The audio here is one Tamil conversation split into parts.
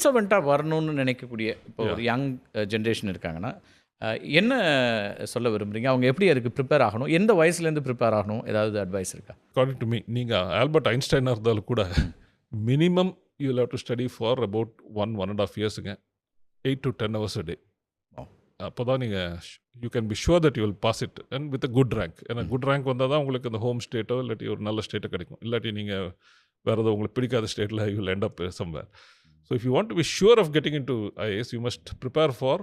சிவில் சர்வெண்ட்டாக வரணும்னு நினைக்கக்கூடிய இப்போ ஒரு யங் ஜென்ரேஷன் இருக்காங்கன்னா அஹ், என்ன சொல்ல விரும்புறீங்க? அவங்க எப்படி அதுக்கு ப்ரிப்பேர் ஆகணும்? எந்த வயசுலேருந்து ப்ரிப்பேர் ஆகணும்? ஏதாவது அட்வைஸ் இருக்கா? அக்கார்டிங் டு மீ நீங்கள் ஆல்பர்ட் ஐன்ஸ்டைனாக இருந்தாலும் கூட minimum you have to study for about one one and half இயர்ஸுங்க eight to ten hours a day. அப்போ தான் நீங்கள் you can be sure that you will pass it and with a good rank ஏன்னா குட் ரேங்க் வந்தால் தான் உங்களுக்கு இந்த ஹோம் ஸ்டேட்டோ இல்லாட்டி ஒரு நல்ல ஸ்டேட்டோ கிடைக்கும். இல்லாட்டி நீங்கள் வேறு ஏதோ உங்களுக்கு பிடிக்காத ஸ்டேட்டில் you will end up somewhere. So if you want to be sure of getting in to IAS you must prepare for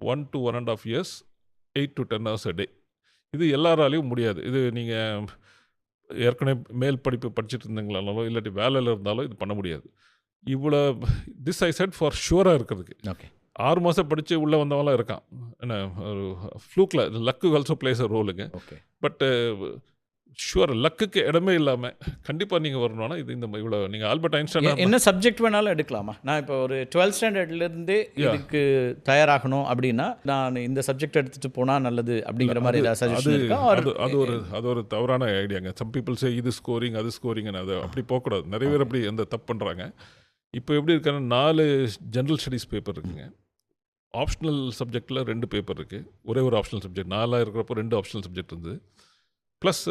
one to one and half years eight to ten hours a day இது எல்லாராலையும் முடியாது. இது நீங்கள் ஏற்கனவே மேல் படிப்பு படிச்சுட்டு இருந்தீங்களானாலும் இல்லாட்டி வேலையில் இருந்தாலும் இது பண்ண முடியாது. இவ்வளோ திஸ் ஐ செட் ஃபார் ஷுவராக இருக்கிறதுக்கு. ஓகே ஆறு மாதம் படித்து உள்ளே வந்தவங்களாம் இருக்கான். என்ன ஒரு ஃப்ளூக்கில் லக்கு ஆல்சோ பிளேஸ் அ ரோலுங்க ஓகே பட் ஷுவர் லக்குக்கு இடமே இல்லாமல் கண்டிப்பாக நீங்கள் வரணும்னா இது இந்த இவ்வளோ நீங்கள் ஆல்பர்ட் ஐன்ஸ்டைன் என்ன சப்ஜெக்ட் வேணாலும் எடுக்கலாமா? நான் இப்போ ஒரு டுவெல்த் ஸ்டாண்டர்ட்லேருந்தே இதுக்கு தயாராகணும் அப்படின்னா நான் இந்த சப்ஜெக்ட் எடுத்துட்டு போனால் நல்லது அப்படிங்கிற மாதிரி அது அது அது ஒரு அது ஒரு தவறான ஐடியாங்க சம் பீப்புள் சே இது ஸ்கோரிங் அது ஸ்கோரிங்னு அது அப்படி போகக்கூடாது. நிறைய பேர் அப்படி அந்த தப்பு பண்ணுறாங்க இப்போ எப்படி இருக்காங்க நாலு ஜென்ரல் ஸ்டடீஸ் பேப்பர் இருக்குங்க. ஆப்ஷனல் சப்ஜெக்டில் ரெண்டு பேப்பர் இருக்குது ஒரே ஒரு ஆப்ஷனல் சப்ஜெக்ட் நாலாக இருக்கிறப்போ ரெண்டு ஆப்ஷனல் சப்ஜெக்ட் இருந்தது. Plus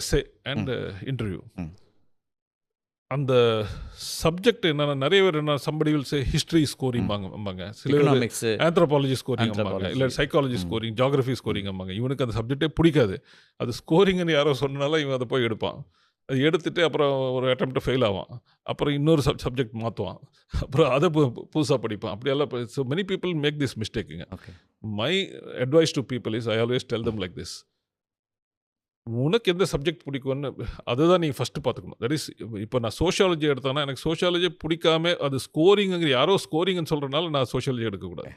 essay and interview. அந்த சப்ஜெக்ட் என்னென்னா நிறைய பேர் என்ன somebody will say history scoring வாங்க சில ஆந்த்ரோபாலஜி ஸ்கோரிங் Anthropology. இல்லை சைக்காலஜி ஸ்கோரிங் ஜாகிரஃபி ஸ்கோரிங் அம்மாங்க இவனுக்கு அந்த சப்ஜெக்டே பிடிக்காது. அது ஸ்கோரிங்னு யாரோ சொன்னாலும் இவன் அதை போய் எடுப்பான். அது எடுத்துட்டு அப்புறம் ஒரு அட்டம்ப்ட் ஃபெயில் ஆவான். அப்புறம் இன்னொரு சப் சப்ஜெக்ட் மாற்றுவான் அப்புறம் அதை புதுசாக படிப்பான். அப்படியெல்லாம் so many people make this மிஸ்டேக்குங்க my advice to people is I always tell them like this உனக்கு எந்த சப்ஜெக்ட் பிடிக்கும்னு அதுதான் நீங்கள் ஃபஸ்ட்டு பார்த்துக்கணும். தட் இஸ் இப்போ நான் சோஷியாலஜி எடுத்தேன்னா எனக்கு சோஷியாலஜி பிடிக்காம அது ஸ்கோரிங்குங்கிற யாரோ ஸ்கோரிங்னு சொல்கிறனால நான் சோஷியாலஜி எடுக்கக்கூடாது.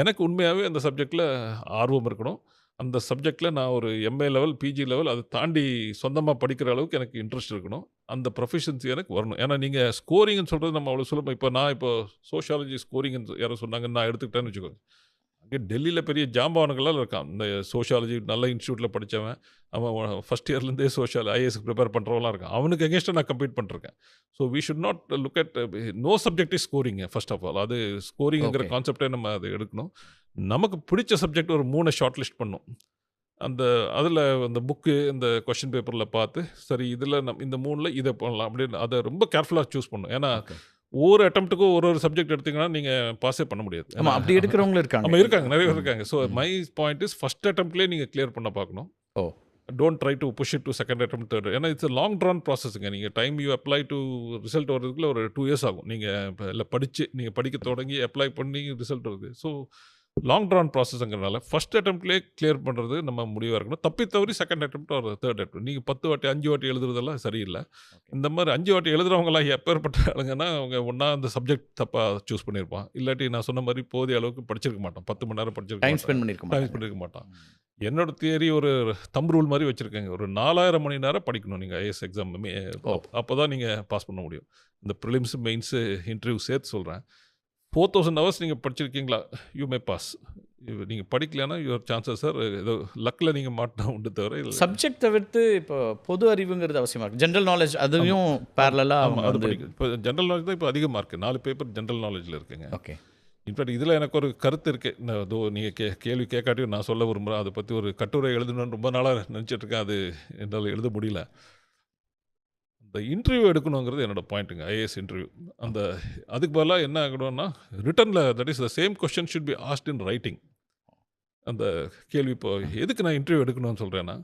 எனக்கு உண்மையாகவே அந்த சப்ஜெக்டில் ஆர்வம் இருக்கணும். அந்த சப்ஜெக்டில் நான் ஒரு எம்ஏ லெவல் பிஜி லெவல் அதை தாண்டி சொந்தமாக படிக்கிற அளவுக்கு எனக்கு இன்ட்ரெஸ்ட் இருக்கணும். அந்த ப்ரொஃபஷன்ஸ் எனக்கு வரணும். ஏன்னா நீங்கள் ஸ்கோரிங்னு சொல்கிறது நம்ம அவ்வளோ சுலபம். இப்போ நான் இப்போ சோஷியாலஜி ஸ்கோரிங்னு யாரோ சொன்னாங்கன்னு நான் எடுத்துக்கிட்டேன்னு வச்சுக்கோங்க. டெல்லியில் பெரிய ஜாம்பவானுங்களாம் இருக்கான். இந்த சோஷியாலஜி நல்ல இன்ஸ்டியூட்டில் படித்தவன் அவன் ஃபஸ்ட் இயர்லேருந்தே சோஷியல் ஐஏஎஸ் ப்ரிப்பேர் பண்ணுறவங்களாம் இருக்கான். அவனுக்கு எகேன்ஸ்டாக நான் கம்ப்ளீட் பண்ணிருக்கேன். So we should not look at no subject is scoring first of all அது ஸ்கோரிங்கிற. கான்செப்டே நம்ம அதை எடுக்கணும். நமக்கு பிடிச்ச சப்ஜெக்ட் ஒரு மூணு ஷார்ட் லிஸ்ட் பண்ணும். அந்த அதில் அந்த புக்கு இந்த கொஷின் பேப்பரில் பார்த்து சரி இதில் நம் இந்த மூணில் இதை பண்ணலாம் அப்படின்னு அதை ரொம்ப கேர்ஃபுல்லாக சூஸ் பண்ணும். ஏன்னா. ஒவ்வொரு அட்டம்ப்ட்டுக்கும் ஒரு ஒரு சப்ஜெக்ட் எடுத்தீங்கன்னா நீங்கள் பாஸே பண்ண முடியாது. ஆமா அப்படி எடுக்கிறவங்களும் இருக்காங்க. ஆமாம் இருக்காங்க நிறைய பேர் இருக்காங்க. So my. Point is first அட்டம்ப்ட்லேயே நீங்கள் கிளியர் பண்ண பார்க்கணும். ஓ. Don't try to push it to second attempt third ஏன்னா இட்ஸ் லாங் ட்ரான் ப்ராசஸ்ங்க நீங்கள் time you apply to result வரதுக்குள்ள ஒரு டூ இயர்ஸ் ஆகும். நீங்கள் இல்லை படித்து நீங்கள் படிக்க தொடங்கி அப்ளை பண்ணி ரிசல்ட் வருது. ஸோ லாங் ட்ரான் ப்ராசஸ்ங்கிறனால ஃபஸ்ட் அட்டம்ப்ட்லேயே கிளியர் பண்ணுறது நம்ம முடிவாக இருக்கணும். தப்பி தவறி செகண்ட் அட்டம்ப்ட் ஒரு தேர்ட் அட்டம் நீங்கள் பத்து வாட்டி அஞ்சு வாட்டி எழுதுறதெல்லாம் சரியில்லை. இந்த மாதிரி அஞ்சு வாட்டி எழுதுறவங்களாம் எப்பேற்பட்ட ஆளுங்கன்னா அவங்க ஒன்றா அந்த சப்ஜெக்ட் தப்பாக சூஸ் பண்ணியிருப்பான். இல்லாட்டி நான் சொன்ன மாதிரி போதிய அளவுக்கு படிச்சிருக்க மாட்டான். பத்து மணி நேரம் படிச்சிருக்க டைம். ஸ்பெண்ட் பண்ணிருக்க டைம் மாட்டாங்க. பண்ணிருக்க மாட்டான். என்னோட தியரி ஒரு தம் ரூல் மாதிரி வச்சுருக்கேங்க. ஒரு நாலாயிரம் மணி நேரம் படிக்கணும் நீங்கள் ஐஎஸ் எக்ஸாம். அப்போ தான் நீங்கள் பாஸ் பண்ண முடியும். இந்த ப்ரிலிம்ஸ் மெயின்ஸு இன்டர்வியூ சேர்த்து சொல்கிறேன் ஃபோர் தௌசண்ட் ஹவர்ஸ் நீங்கள் படிச்சிருக்கீங்களா? யூ மே பாஸ் நீங்கள் படிக்கலைன்னா யுவர் சான்சஸ் சார் ஏதோ லக்கில் நீங்கள் மாட்டினா உண்டு தவிர இல்லை. சப்ஜெக்ட் தவிர்த்து இப்போ பொது அறிவுங்கிறது அவசியமா இருக்கு. ஜென்ரல் நாலேஜ் அதையும் பேரலாக ஆமாம் அது இப்போ ஜென்ரல் நாலேஜ் தான் இப்போ அதிகமாக இருக்குது நாலு பேப்பர் ஜென்ரல் நாலேஜில் இருக்குங்க. ஓகே இன்ஃபேக்ட் இதில் எனக்கு ஒரு கருத்து இருக்குது நான் இதோ நீங்கள் கே கேள்வி கேட்காட்டியும் நான் சொல்ல விரும்புகிறேன் அதை பற்றி ஒரு கட்டுரை எழுதணும்னு ரொம்ப நாளாக நினச்சிட்டு இருக்கேன். அது என்னால் எழுத முடியல. இந்த இன்டர்வியூ எடுக்கணுங்கிறது என்னோட பாயிண்ட்டுங்க ஐஏஎஸ் இன்டர்வியூ அந்த அதுக்கு பதிலாக என்ன ஆகணும்னா ரிட்டனில் that is the same question should be asked in writing அந்த கேள்வி இப்போ எதுக்கு நான் இன்டர்வியூ எடுக்கணும்னு சொல்கிறேன்னா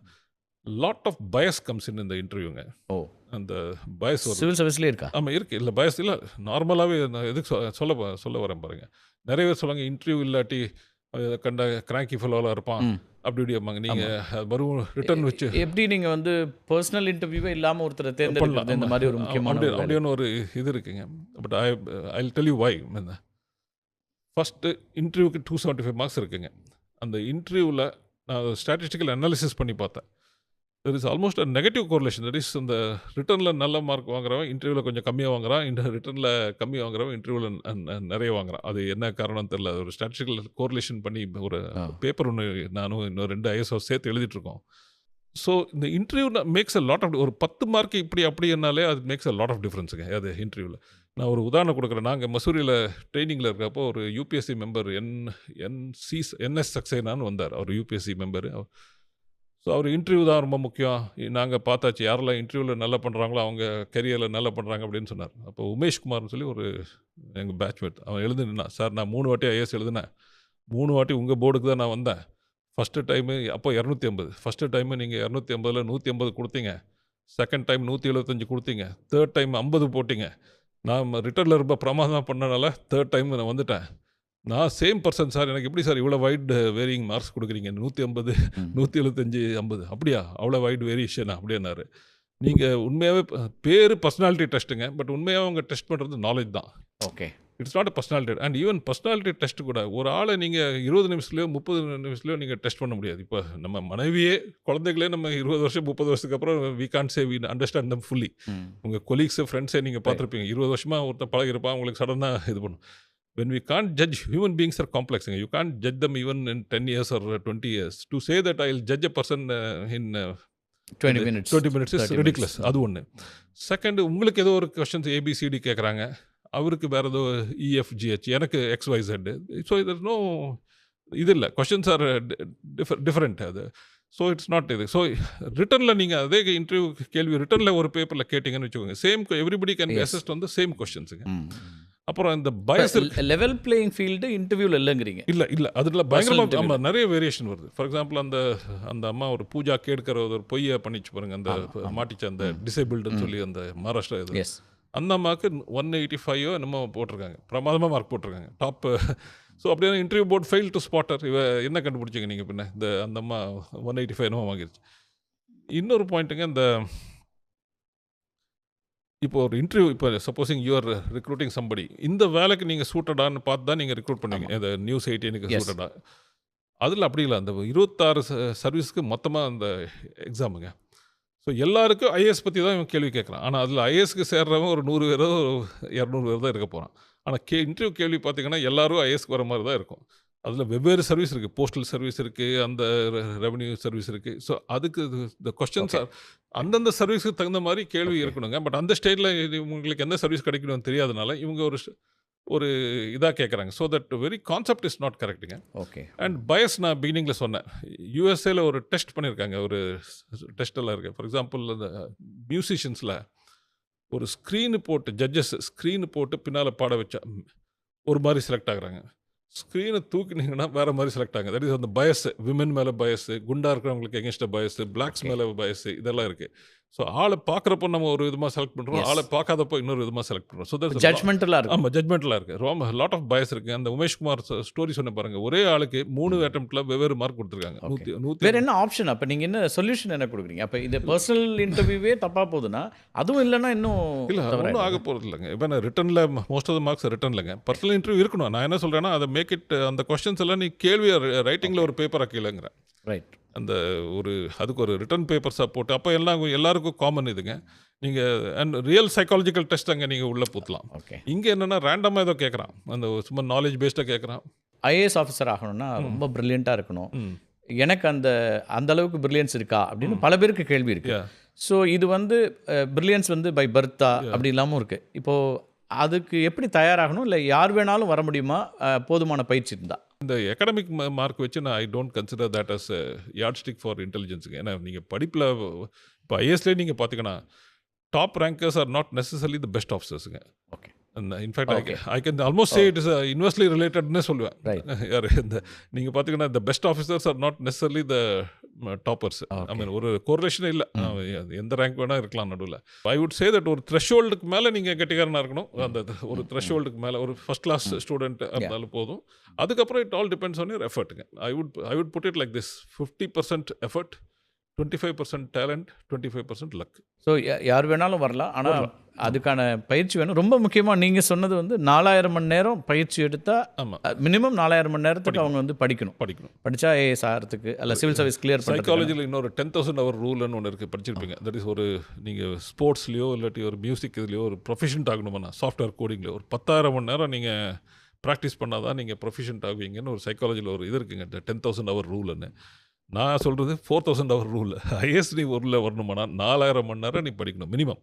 lot of bias comes in இந்த இன்டர்வியூங்க ஓ. அந்த பயஸ் சிவில் சர்வீஸ்லேயே இருக்கா? ஆமாம் இருக்குது இல்லை பயஸ் இல்லை நார்மலாகவே நான் எதுக்கு சொல்ல சொல்ல வரேன் பாருங்க. நிறைய பேர் சொல்லுவாங்க இன்டர்வியூ இல்லாட்டி கண்ட கிராங்கி ஃபெலோவில் இருப்பான். அப்படி இப்படிம்பாங்க நீங்கள் மறுபடியும் ரிட்டர்ன் வச்சு எப்படி நீங்க வந்து பர்சனல் இன்டர்வியூவே இல்லாம ஒருத்தரை பண்ணலாம். தேர்ந்தெடுக்கிறது இந்த மாதிரி ஒரு முக்கியமான அப்படி ஒரு வேலை. அப்படியான ஒரு இது இருக்குங்க. But I I tell you why first இன்டர்வியூக்கு டூ செவன்ட்டி ஃபைவ் மார்க்ஸ் இருக்குங்க. அந்த இன்டர்வியூவில் நான் ஸ்டாட்டிஸ்டிக்கல் அனாலிசிஸ் பண்ணி பார்த்தேன். There is almost a negative correlation that is இந்த ரிட்டர்னில் நல்ல மார்க் வாங்குறவன் இன்டர்வியூவில் கொஞ்சம் கம்மியாக வாங்குறான். இந்த ரிட்டர்னில் கம்மி வாங்குறவன் இன்டர்வியூவில் நிறைய வாங்குறான். அது என்ன காரணம் தெரியல. ஒரு ஸ்டாட்டிஸ்டிக்கல் கோரிலேஷன் பண்ணி ஒரு. பேப்பர் ஒன்று நானும் இன்னும் ரெண்டு ஐஎஸ்ஓ சேர்த்து எழுதிட்டு இருக்கோம். ஸோ இந்த interview makes a lot of ஒரு பத்து மார்க் இப்படி அப்படின்னாலே அது மேக்ஸ் அ லாட் ஆஃப் டிஃப்ரென்ஸுங்க அது இன்டர்வியூவில் நான் ஒரு உதாரணம் கொடுக்குறேன். நாங்கள் மசூரியில் ட்ரைனிங்கில் இருக்கிறப்போ ஒரு UPSC member N NC NS சக்சேனான்னு வந்தார். அவர் யூபிஎஸ்சி மெம்பர் ஸோ அவர் இன்டர்வியூ தான் ரொம்ப முக்கியம். நாங்கள் பார்த்தாச்சு யாரெல்லாம் இன்டர்வியூவில் நல்லா பண்ணுறாங்களோ அவங்க கெரியரில் நல்லா பண்ணுறாங்க அப்படின்னு சொன்னார். அப்போ உமேஷ்குமார்னு சொல்லி ஒரு எங்கள் பேட்ச்மேட் அவன் எழுதி நின்னான் சார் நான் மூணு வாட்டி ஐஏஎஸ் எழுதினேன். மூணு வாட்டி உங்கள் போர்டுக்கு தான் நான் வந்தேன். ஃபஸ்ட்டு டைமு அப்போ இரநூத்தி ஐம்பது. ஃபஸ்ட்டு டைமு நீங்கள் இரநூத்தி ஐம்பதில் நூற்றி ஐம்பது கொடுத்தீங்க. செகண்ட் டைம் நூற்றி எழுபத்தஞ்சு கொடுத்தீங்க. தேர்ட் டைம் ஐம்பது போட்டிங்க. நான் ரிட்டர்னில் ரொம்ப பிரமாதமாக பண்ணனால தேர்ட் டைம் நான் வந்துட்டேன். நான் சேம் பர்சன் சார் எனக்கு எப்படி சார் இவ்வளோ வைட் வேரியிங் மார்க்ஸ் கொடுக்குறீங்க? நூற்றி ஐம்பது. நூற்றி எழுபத்தஞ்சு ஐம்பது. அப்படியா? அவ்வளோ வைட் வேரியேஷனா அப்படின்னாரு. நீங்கள் உண்மையாகவே பேர் பர்சனாலிட்டி டெஸ்ட்டுங்க பட் உண்மையாக அவங்க டெஸ்ட் பண்ணுறது நாலேஜ் தான். Okay it's not a personality and even personality test கூட ஒரு ஆளை நீங்கள் இருபது நிமிஷத்துலையோ முப்பது நிமிஷத்துலையோ நீங்கள் டெஸ்ட் பண்ண முடியாது. இப்போ நம்ம மனைவியே குழந்தைகளே நம்ம இருபது வருஷம் முப்பது வருஷத்துக்கு அப்புறம் we can't say we understand them fully உங்கள் கொலீக்ஸு ஃப்ரெண்ட்ஸே நீங்கள் பார்த்துருப்பீங்க. இருபது வருஷமாக ஒருத்தன் பழகிருப்பான் உங்களுக்கு சடனாக இது பண்ணும். When we can judge human beings are காம்ப்ளெக்ஸுங்க you can judge them even in ten years or twenty years to say that I judge a person in twenty minutes twenty minutes is 30 ridiculous அது ஒன்று செகண்ட் உங்களுக்கு ஏதோ ஒரு கொஷன்ஸ் ஏபிசிடி கேட்குறாங்க அவருக்கு வேறு ஏதோ E இஎஃப்ஜிஹெச் எனக்கு X Y Z so either no இது இல்லை. கொஷின்ஸ் ஆர் டிஃப்ரெண்ட் அது. ஸோ இட்ஸ் நாட் இது. ஸோ ரிட்டனில் நீங்கள் அதே இன்டர்வியூ கேள்வி ரிட்டனில் ஒரு பேப்பரில் கேட்டிங்கன்னு வச்சுக்கோங்க. Same everybody can. அசிஸ்ட் வந்து சேம் கொஷின்ஸுங்க அப்புறம் இந்த பயஸ் லெவல் பிளேயிங் ஃபீல்டு இன்டர்வியூவில் இல்லைங்கிறீங்க. இல்லை இல்லை. அதில் பயங்கரமாக. ஆமாம் நிறைய வேரியேஷன் வருது. ஃபார் எக்ஸாம்பிள் அந்த அந்த அம்மா ஒரு பூஜா கேட்கிற ஒரு பொய்யை பண்ணிச்சு பாருங்க அந்த. மாட்டிச்ச அந்த டிசேபிள்டுன்னு சொல்லி அந்த மகாராஷ்டிரா இது. அந்த அம்மாவுக்கு ஒன் எயிட்டி ஃபைவோ என்னமோ போட்டிருக்காங்க. பிரமாதமாக மார்க் போட்டிருக்காங்க. டாப் ஸோ அப்படியே interview board fail to spotter இவ என்ன கண்டுபிடிச்சிங்க நீங்கள் பின்ன? இந்த அந்த அம்மா ஒன் எயிட்டி ஃபைவ் என்னமோ வாங்கிருச்சு. இன்னொரு பாயிண்ட்டுங்க இந்த இப்போ ஒரு இன்டர்வியூ இப்போ சப்போஸிங் யூஆர் ரெக்ரூட்டிங் சம்படி இந்த வேலைக்கு நீங்கள் சூட்டடான்னு பார்த்து தான் நீங்கள் ரெக்ரூட் பண்ணுவீங்க இந்த நியூஸ் எயிட்டீனுக்கு. சூட்டடா அதில் அப்படி இல்லை. அந்த இருபத்தாறு சர்வீஸ்க்கு மொத்தமாக அந்த எக்ஸாமுங்க ஸோ எல்லாருக்கும் ஐஏஎஸ் பற்றி தான் இவன் கேள்வி கேட்குறான். ஆனால் அதில் ஐஏஎஸ்க்கு சேர்றவன் ஒரு நூறு பேரோ இரநூறு பேர் தான் இருக்க போகிறான் ஆனால் கே இன்டர்வியூ கேள்வி பார்த்தீங்கன்னா எல்லாரும் ஐஏஎஸ்க்கு வர மாதிரி தான் இருக்கும். அதில் வெவ்வேறு சர்வீஸ் இருக்குது போஸ்டல் சர்வீஸ் இருக்குது அந்த ரெவன்யூ சர்வீஸ் இருக்குது ஸோ அதுக்கு இந்த கொஸ்டின்ஸ் Okay. அந்தந்த சர்வீஸுக்கு தகுந்த மாதிரி கேள்வி இருக்கணுங்க. பட் அந்த ஸ்டேட்டில் இது உங்களுக்கு எந்த சர்வீஸ் கிடைக்கணும்னு தெரியாதனால இவங்க ஒரு ஒரு இதாக கேட்குறாங்க so that very concept is not கரெக்டுங்க ஓகே அண்ட் பயஸ் நான் பிகினிங்கில் சொன்னேன். யூஎஸ்ஏல ஒரு டெஸ்ட் பண்ணியிருக்காங்க ஒரு டெஸ்ட் எல்லாம் இருக்குது ஃபார் எக்ஸாம்பிள் அந்த மியூசிஷியன்ஸில் ஒரு ஸ்க்ரீனு போட்டு ஜட்ஜஸ் ஸ்க்ரீனு போட்டு பின்னால் பாட வச்சா ஒரு மாதிரி செலக்ட் ஆகுறாங்க. ஸ்க்ரீனை தூக்கினீங்கன்னா வேறு மாதிரி செலக்ட் ஆகுங்க தட் இஸ் அந்த பயஸ் விமன் மேலே பயஸ் குண்டா இருக்கிறவங்களுக்கு எகென்ஸ்டாக பயஸ் பிளாக்ஸ். மேலே பயஸ் இதெல்லாம் இருக்குது ஸோ ஆளை பார்க்குறப்போ நம்ம ஒரு விதமாக செலக்ட் பண்ணுறோம். ஆளை பார்க்காதப்போ இன்னொரு விதமாக செலக்ட் பண்ணுறோம் ஸோ தட் ஜட்மெண்டலாக ஆமாம் ஜட்மெண்ட்லாம் இருக்குது ரொம்ப லாட் ஆஃப் பயஸ் இருக்குது அந்த உமேஷ்குமார் ஸ்டோரி சொன்ன பாருங்க. ஒரே ஆளுக்கு மூணு அட்டம்ப்டில் வெவ்வேறு மார்க் கொடுத்துருக்காங்க. நூற்றி நூற்றி வேற என்ன ஆப்ஷன் அப்போ நீங்கள் என்ன சொல்யூஷன் என்ன கொடுக்குறீங்க? அப்போ இந்த பர்சனல் இன்டர்வியூவே தப்பாக போகுதுன்னா அதுவும் இல்லைன்னா இன்னும் இல்லை ஒன்றும் ஆக போகிறது இல்லைங்க. இப்போ நான் ரிட்டனில் மோஸ்ட் ஆஃப் த மார்க்ஸ் ரிட்டன்லங்க பர்சனல் இன்டர்வியூ இருக்கணும். நான் என்ன சொல்கிறேன்னா அதை மேக் இட் அந்த கொஸ்டின்ஸ் எல்லாம் நீ கேள்வியை ரைட்டிங்கில் ஒரு பேப்பர் ஆக்கிலங்கிறேன் ரைட் அந்த ஒரு அதுக்கு ஒரு ரிட்டன் பேப்பர்ஸாக போட்டு அப்போ எல்லாம் எல்லாருக்கும் காமன் இதுங்க. நீங்கள் அண்ட் ரியல் சைக்காலஜிக்கல் டெஸ்ட் அங்கே நீங்கள் உள்ளே பூத்தலாம். ஓகே இங்கே என்னென்னா ரேண்டமாக ஏதோ கேட்குறான் அந்த சும்மா நாலேஜ் பேஸ்டாக கேட்குறான் ஐஏஎஸ் ஆஃபீஸர் ஆகணும்னா ரொம்ப ப்ரில்லியண்ட்டாக இருக்கணும். எனக்கு அந்த அந்த அளவுக்கு பிரில்லியன்ஸ் இருக்கா? அப்படின்னு பல பேருக்கு கேள்வி இருக்கு. ஸோ இது வந்து பிரில்லியன்ஸ் வந்து பை பர்த்தா அப்படி இல்லாமல் இருக்கு. இப்போ அதுக்கு எப்படி தயாராகணும்? இல்லை யார் வேணாலும் வர முடியுமா? போதுமான பயிற்சி இருந்தா. இந்த எக்கனாமிக் மார்க் வச்சு நான் I don't consider that as yardstick for இன்டெலிஜென்ஸுங்க ஏன்னா நீங்கள் படிப்பில் இப்போ ஐஎஸ்லேயே நீங்கள் பார்த்தீங்கன்னா top rankers are not necessary the best ஆஃபீஸர்ஸுங்க okay in fact. I can almost say it is inversely ரிலேட்டட்னு சொல்லுவேன். யார் இந்த நீங்கள் பார்த்தீங்கன்னா the best officers are not necessary the toppers I. Mean ஒரு கோரிலேஷனே இல்லை. எந்த ரேங்க் வேணால் இருக்கலாம் நடுவில். ஐ வுட் சே தட் ஒரு த்ரெஷோல்டுக்கு மேலே நீங்கள் கெட்டிக்காரனாக இருக்கணும். அந்த ஒரு த்ரெஷோல்டுக்கு மேலே ஒரு ஃபஸ்ட் கிளாஸ் ஸ்டூடெண்ட் இருந்தாலும் போதும். அதுக்கப்புறம் it all depends on your எஃபர்ட்டுங்க I would I would put it like this fifty percent effort twenty five percent talent twenty five percent luck so யார் வேணாலும் வரலாம். ஆனால் அதுக்கான பயிற்சி வேணும். ரொம்ப முக்கியமாக நீங்கள் சொன்னது வந்து நாலாயிரம் மணி நேரம் பயிற்சி எடுத்தால் ஆமாம் மினிமம் நாலாயிரம் மணி நேரத்துக்கு அவங்க வந்து படிக்கணும். படிக்கணும். படித்தா ஏஎஸ் ஆகிறதுக்கு அல்ல சிவில் சர்வீஸ் கிளியர் சைக்காலஜியில் இன்னொரு டென் தௌசண்ட் அவர் ரூல்னு ஒன்று இருக்குது படிச்சிருப்பீங்க. தட் இஸ் ஒரு நீங்கள் ஸ்போர்ட்ஸ்லையோ இல்லாட்டி ஒரு மியூசிக் இதுலையோ ஒரு ப்ரொஃபஷன்ட் ஆகணுமாண்ணா? சாஃப்ட்வேர் கோடிங்லையோ ஒரு பத்தாயிரம் மணி நேரம் நீங்கள் ப்ராக்டிஸ் பண்ணால் தான் நீங்கள் ப்ரொஃபஷன்ட் ஆகுவீங்கன்னு ஒரு சைக்காலஜியில் ஒரு இது இருக்குங்க. டென் தௌசண்ட் அவர் ரூல்னு நான் சொல்கிறது ஃபோர் தௌசண்ட் அவர் ரூல் ஐஎஸ் நீ ஊரில் வரணுமானா நாலாயிரம் மணி நேரம் நீ படிக்கணும் மினிமம்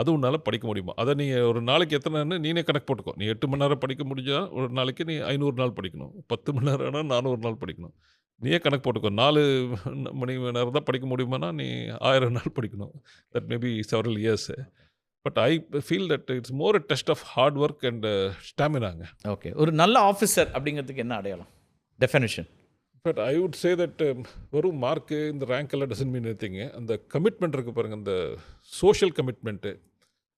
அது உன்னால் படிக்க முடியுமா? அதை நீ ஒரு நாளைக்கு எத்தனைன்னு நீனே கணக்கு போட்டுக்கோ. நீ எட்டு மணி நேரம் படிக்க முடிஞ்சால் ஒரு நாளைக்கு நீ ஐநூறு நாள் படிக்கணும். பத்து மணி நேரம்னா நானூறு நாள் படிக்கணும். நீயே கணக்கு போட்டுக்கோ. நாலு மணி நேரம் தான் படிக்க முடியுமானா நீ ஆயிரம் நாள் படிக்கணும். That maybe several years but I feel that it's more a test of hard work and ஸ்டாமினாங்க okay ஒரு நல்ல ஆஃபீஸர் அப்படிங்கிறதுக்கு என்ன அடையாளம்? Definition but I would say that வெறும் மார்க்கு இந்த ரேங்க் எல்லாம் டசன் மீன் எத்திங்க அந்த கமிட்மெண்ட் இருக்குது பாருங்கள் அந்த சோஷியல் கமிட்மெண்ட்டு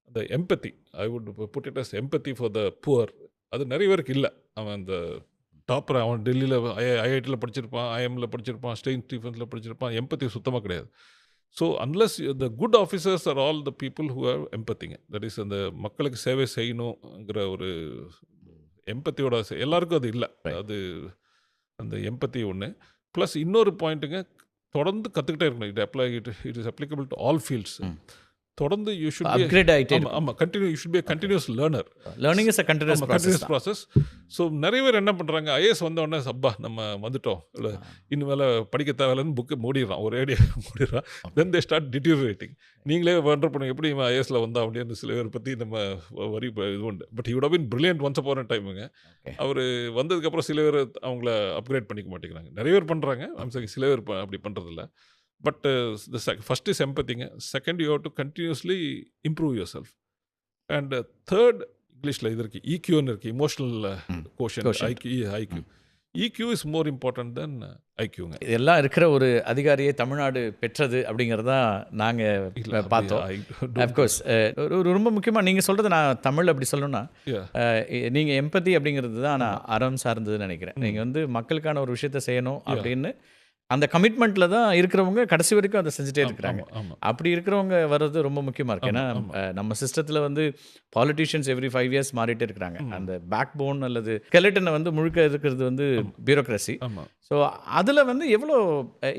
அந்த empathy I would put it as empathy for the poor அது நிறைய பேருக்கு இல்லை. அவன் அந்த டாப்பர் அவன் டெல்லியில் ஐ ஐஐடியில் படிச்சிருப்பான் ஐஎம்ல படிச்சிருப்பான் ஸ்டெயின் ஸ்டீஃபன்ஸில் படிச்சிருப்பான். எம்பத்தி சுத்தமாக கிடையாது. So unless the good officers are all the people who have எம்பத்திங்க that is அந்த மக்களுக்கு சேவை செய்யணுங்கிற ஒரு எம்பத்தியோட எல்லாருக்கும் அது இல்லை. அது அந்த எம்பத்தி ஒன்று ப்ளஸ் இன்னொரு பாயிண்ட்டுங்க தொடர்ந்து கற்றுக்கிட்டே இருக்கணும். It apply it it is applicable to all fields தொடர்ந்து யூ ஷுட் அப்கிரேட் ஆகிட்டே ஆமாம் continue you should be continuous learner learning is a continuous continuous process so நிறைய பேர் என்ன பண்ணுறாங்க ஐஏஎஸ் வந்த உடனே சப்பா நம்ம வந்துட்டோம். இல்லை இனிமேல் படிக்க தேவையில்லைன்னு புக்கு மூடிடுறான் ஒரு ஐடியா மூடிடுறான். தென் தே ஸ்டார்ட் டிட்டீரியேட்டிங் நீங்களே வண்டர் பண்ணுங்க எப்படி இவன் ஐஏஎஸ்ல வந்தா அப்படின்னு சில பேர் பற்றி நம்ம வரி இது உண்டு. But you'd been brilliant ones போகிற டைமுங்க. அவர் வந்ததுக்கப்புறம் சில பேர் அவங்கள அப்கிரேட் பண்ணிக்க மாட்டேங்கிறாங்க. நிறைய பேர் பண்ணுறாங்க சில பேர் அப்படி பண்ணுறதில்ல but the first is எம்பத்திங்க second you have to continuously improve your self and third இங்கிலீஷில் இது இருக்குது ஈக்யூன்னு இருக்குது emotional. Quotient. IQ IQ EQ is more important than ஐக்யூங்க இதெல்லாம் இருக்கிற ஒரு அதிகாரியை தமிழ்நாடு பெற்றது அப்படிங்கிறதா நாங்கள் பார்த்தோம். அஃப்கோர்ஸ் ஒரு ரொம்ப முக்கியமாக நீங்கள் சொல்கிறது நான் தமிழ் அப்படி சொல்லணும்னா நீங்கள் எம்பதி அப்படிங்கிறது தான் நான் அறம் சார்ந்ததுன்னு நினைக்கிறேன். நீங்கள் வந்து மக்களுக்கான ஒரு விஷயத்தை செய்யணும் அப்படின்னு அந்த கமிட்மெண்ட்டில் தான் இருக்கிறவங்க கடைசி வரைக்கும் அதை செஞ்சுட்டே இருக்கிறாங்க. அப்படி இருக்கிறவங்க வர்றது ரொம்ப முக்கியமாக இருக்குது ஏன்னா நம்ம சிஸ்டத்தில் வந்து பாலிட்டிஷியன்ஸ் எவ்ரி ஃபைவ் இயர்ஸ் மாறிட்டே இருக்கிறாங்க. அந்த பேக் போன் அல்லது skeleton-அ வந்து முழுக்க இருக்கிறது வந்து பியூரோக்ரஸி ஸோ அதில் வந்து எவ்வளோ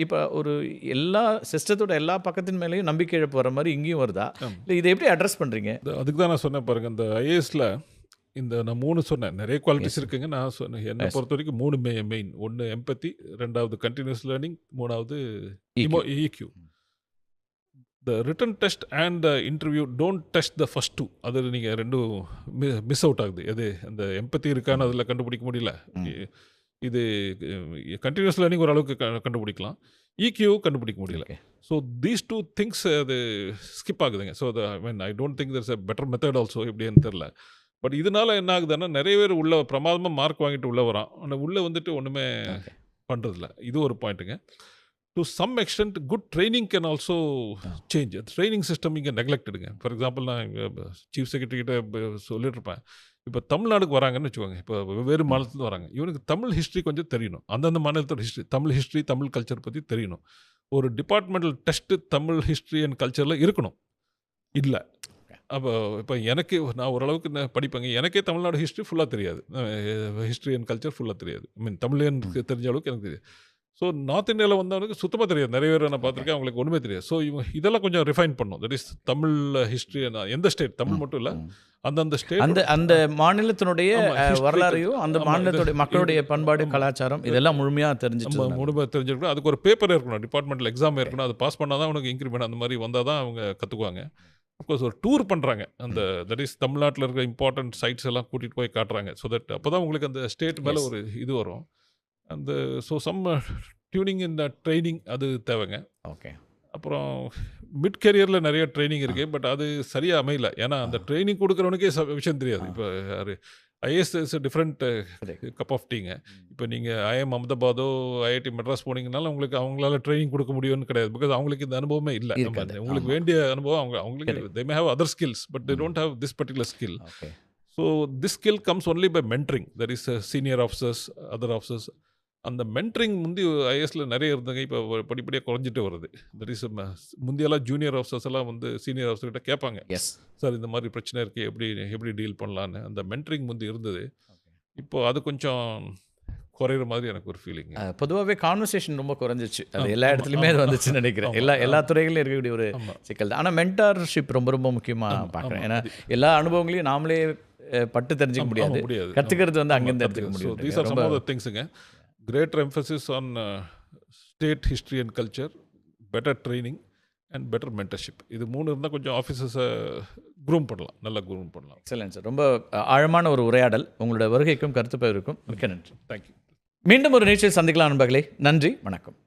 இப்போ ஒரு எல்லா சிஸ்டத்தோட எல்லா பக்கத்தின் மேலேயும் நம்பிக்கை இழப்பு வர மாதிரி இங்கேயும் வருதா. இல்லை இதை எப்படி அட்ரஸ் பண்ணுறீங்க அதுக்கு தான் நான் சொன்னேன் பாருங்க இந்த ஐஏஎஸ்ல இந்த நான் மூணு சொன்னேன். நிறைய குவாலிட்டிஸ் இருக்குங்க. நான் சொன்னேன் என்னை. பொறுத்த வரைக்கும் மூணு மெ மெயின் ஒன்று எம்பத்தி ரெண்டாவது கண்டினியூஸ் லேர்னிங் மூணாவது EQ the written test and the interview don't test the first two அது நீங்கள் ரெண்டும் மிஸ் அவுட் ஆகுது. எது அந்த எம்பத்தி இருக்கான்னு அதில் கண்டுபிடிக்க முடியல. இது கண்டினியூஸ் லேர்னிங் ஓரளவுக்கு கண்டுபிடிக்கலாம். இக்யூ கண்டுபிடிக்க முடியல. ஸோ தீஸ் டூ திங்ஸ் அது ஸ்கிப் ஆகுதுங்க. So I mean I don't think there's a better method also எப்படின்னு தெரில பட் இதனால என்ன ஆகுதுன்னா நிறைய பேர் உள்ள பிரமாதமாக மார்க் வாங்கிட்டு உள்ளே வரான். ஆனால் உள்ளே வந்துட்டு ஒன்றுமே. பண்ணுறதில்ல இது ஒரு பாயிண்ட்டுங்க. To some extent good training can also change training system இங்கே நெக்லெக்டடுங்க ஃபார் எக்ஸாம்பிள் நான் சீஃப் செக்ரட்டரி கிட்ட இப்ப சொல்லிட்டு இருப்பேன். இப்போ தமிழ்நாடுக்கு வராங்கன்னு வச்சுக்கோங்க. இப்போ வெவ்வேறு மாநிலத்துலேருந்து வராங்க. இவனுக்கு தமிழ் ஹிஸ்ட்ரி கொஞ்சம் தெரியணும். அந்தந்த மாநிலத்தோட history Tamil history Tamil culture பற்றி தெரியணும். ஒரு departmental test Tamil history and கல்ச்சரில் இருக்கணும். இல்லை. அப்போ இப்போ எனக்கு நான் ஓரளவுக்கு நான் படிப்பேங்க. எனக்கே தமிழ்நாடு ஹிஸ்ட்ரி ஃபுல்லாக தெரியாது. ஹிஸ்ட்ரி அண்ட் கல்ச்சர் ஃபுல்லாக தெரியாது. ஐ மீன் தமிழ்லேருந்து தெரிஞ்ச அளவுக்கு எனக்கு தெரியாது. ஸோ நார்த் இந்தியாவில் வந்தவனுக்கு சுத்தமாக தெரியாது. நிறைய பேர் நான் பார்த்துருக்கேன். அவங்களுக்கு ஒன்றுமே தெரியாது. ஸோ இவங்க இதெல்லாம் கொஞ்சம் ரிஃபைன் பண்ணும். தட் இஸ் தமிழ் ஹிஸ்ட்ரி எந்த ஸ்டேட் தமிழ் மட்டும் இல்லை. அந்தந்த ஸ்டேட் அந்த அந்த மாநிலத்தினுடைய வரலாறையும் அந்த மாநிலத்துடைய மக்களுடைய பண்பாடு. கலாச்சாரம் இதெல்லாம் முழுமையாக நம்ம தெரிஞ்சுட்டு முழுமை தெரிஞ்சிருக்கணும். அதுக்கு ஒரு பேப்பர் இருக்கணும். டிபார்ட்மெண்டல் எக்ஸாம் இருக்கணும் அது பாஸ் பண்ணால் தான் அவனுக்கு இன்க்ரிமெண்ட் அந்த மாதிரி வந்தால் தான் அவங்க கற்றுக்குவாங்க அஃப்கோர்ஸ் ஒரு டூர் பண்ணுறாங்க அந்த தட் இஸ் தமிழ்நாட்டில் இருக்க இம்பார்ட்டன்ட் சைட்ஸ் எல்லாம் கூட்டிகிட்டு போய் காட்டுறாங்க. ஸோ தட் அப்போ தான் உங்களுக்கு அந்த ஸ்டேட் மேலே. ஒரு இது வரும். அந்த ஸோ சம் டியூனிங் இந்த ட்ரைனிங் அது தேவைங்க. ஓகே அப்புறம் மிட் கெரியரில் நிறைய ட்ரைனிங் இருக்குது பட் அது சரியாக அமையல. ஏன்னா அந்த ட்ரைனிங் கொடுக்குறவனுக்கே ச- விஷயம் தெரியாது. இப்போ யார் IAS is different. Cup of டீங்க இப்போ நீங்கள் ஐஎம் அஹமதாபாதோ ஐஐடி மெட்ராஸ் போனீங்கனாலும் உங்களுக்கு அவங்களால ட்ரைனிங் கொடுக்க முடியும்னு கிடையாது பிகாஸ் அவங்களுக்கு இந்த அனுபவமே இல்லை. உங்களுக்கு. வேண்டிய அனுபவம் அவங்க அவங்களுக்கு. They may have other skills but they. Don't have this particular skill so this skill comes only by mentoring that is senior officers other officers அந்த மென்டரிங் முந்தி ஐஎஸ்ல நிறைய இருந்தாங்க இப்போ படிப்படியாக குறைஞ்சிட்டு வருது. தட் இஸ் முந்தியெல்லாம் ஜூனியர் ஆஃபீஸர்ஸ் எல்லாம் வந்து சீனியர் ஆஃபீஸர் கிட்ட கேட்பாங்க. எஸ் சார் இந்த மாதிரி பிரச்சனை இருக்குது எப்படி எப்படி டீல் பண்ணலான்னு அந்த மென்டரிங் முந்தி இருந்தது. இப்போ அது கொஞ்சம் குறையிற மாதிரி எனக்கு ஒரு ஃபீலிங் பொதுவாகவே கான்வர்சேஷன் ரொம்ப குறைஞ்சிச்சு அது எல்லா இடத்துலையுமே அது. வந்துச்சுன்னு நினைக்கிறேன். எல்லா எல்லா. துறைகளிலும் இருக்கக்கூடிய ஒரு சிக்கல் தான். ஆனால் மென்டார்ஷிப் ரொம்ப ரொம்ப முக்கியமாக பார்க்குறேன். ஏன்னா எல்லா அனுபவங்களையும் நாமளே பட்டு தெரிஞ்சுக்க முடியாது. கத்துக்கிறது வந்து அங்கேருந்து எடுத்துக்க முடியும் these greater emphasis on state history and culture better training and better mentorship இது மூணு இருந்தால் கொஞ்சம் ஆஃபீஸர்ஸை க்ரூம் பண்ணலாம் நல்லா க்ரூம் பண்ணலாம். எக்ஸலன்ட் சார் ரொம்ப ஆழமான ஒரு உரையாடல். உங்களோட வருகைக்கும் கருத்து பகிர்வுக்கும் மிக்க நன்றி. தேங்க்யூ மீண்டும் ஒரு நிகழ்ச்சியில் சந்திக்கலாம் நண்பர்களே. நன்றி வணக்கம்.